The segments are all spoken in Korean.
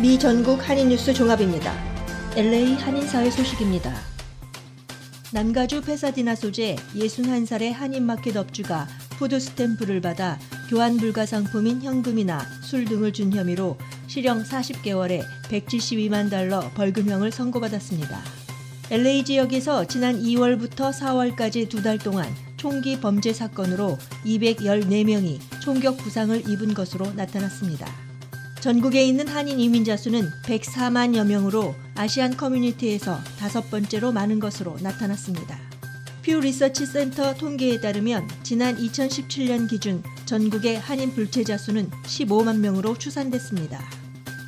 미 전국 한인 뉴스 종합입니다. LA 한인사회 소식입니다. 남가주 페사디나 소재 61살의 한인마켓 업주가 푸드 스탬프를 받아 교환 불가 상품인 현금이나 술 등을 준 혐의로 실형 40개월에 172만 달러 벌금형을 선고받았습니다. LA 지역에서 지난 2월부터 4월까지 두 달 동안 총기 범죄 사건으로 214명이 총격 부상을 입은 것으로 나타났습니다. 전국에 있는 한인 이민자 수는 104만여 명으로 아시안 커뮤니티에서 다섯 번째로 많은 것으로 나타났습니다. 퓨 리서치 센터 통계에 따르면 지난 2017년 기준 전국의 한인 불체자 수는 15만 명으로 추산됐습니다.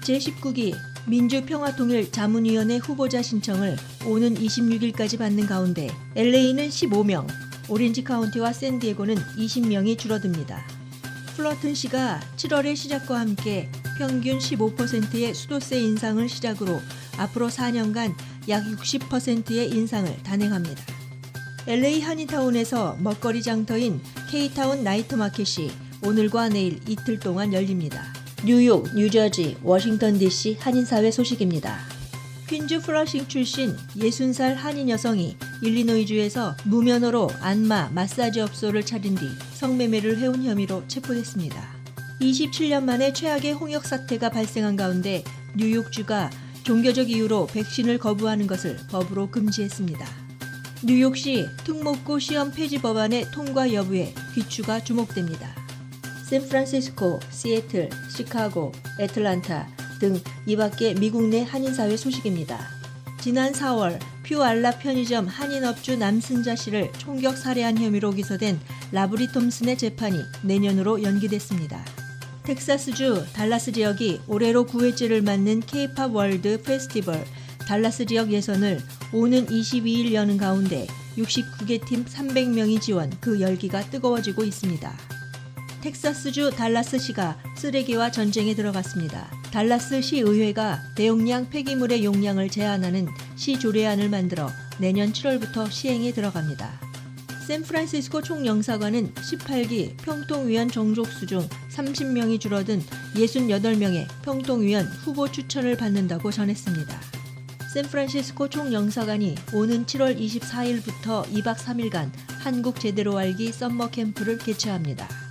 제19기 민주평화통일 자문위원회 후보자 신청을 오는 26일까지 받는 가운데 LA는 15명, 오렌지 카운티와 샌디에고는 20명이 줄어듭니다. 플러튼시가 7월의 시작과 함께 평균 15%의 수도세 인상을 시작으로 앞으로 4년간 약 60%의 인상을 단행합니다. LA 한인타운에서 먹거리 장터인 K타운 나이트마켓이 오늘과 내일 이틀 동안 열립니다. 뉴욕, 뉴저지, 워싱턴 DC 한인사회 소식입니다. 퀸즈 플러싱 출신 60살 한인 여성이 일리노이주에서 무면허로 안마, 마사지 업소를 차린 뒤 성매매를 해온 혐의로 체포됐습니다. 27년 만에 최악의 홍역 사태가 발생한 가운데 뉴욕주가 종교적 이유로 백신을 거부하는 것을 법으로 금지했습니다. 뉴욕시 특목고 시험 폐지 법안의 통과 여부에 귀추가 주목됩니다. 샌프란시스코, 시애틀, 시카고, 애틀란타 등 이밖에 미국 내 한인사회 소식입니다. 지난 4월 퓨 알라 편의점 한인업주 남승자 씨를 총격 살해한 혐의로 기소된 라브리 톰슨의 재판이 내년으로 연기됐습니다. 텍사스주 달라스 지역이 올해로 9회째를 맞는 K-팝 월드 페스티벌 달라스 지역 예선을 오는 22일 여는 가운데 69개 팀 300명이 지원 그 열기가 뜨거워지고 있습니다. 텍사스주 달라스시가 쓰레기와 전쟁에 들어갔습니다. 달라스 시의회가 대용량 폐기물의 용량을 제한하는 시 조례안을 만들어 내년 7월부터 시행에 들어갑니다. 샌프란시스코 총영사관은 18기 평통위원 정족수 중 30명이 줄어든 68명의 평통위원 후보 추천을 받는다고 전했습니다. 샌프란시스코 총영사관이 오는 7월 24일부터 2박 3일간 한국 제대로 알기 썸머 캠프를 개최합니다.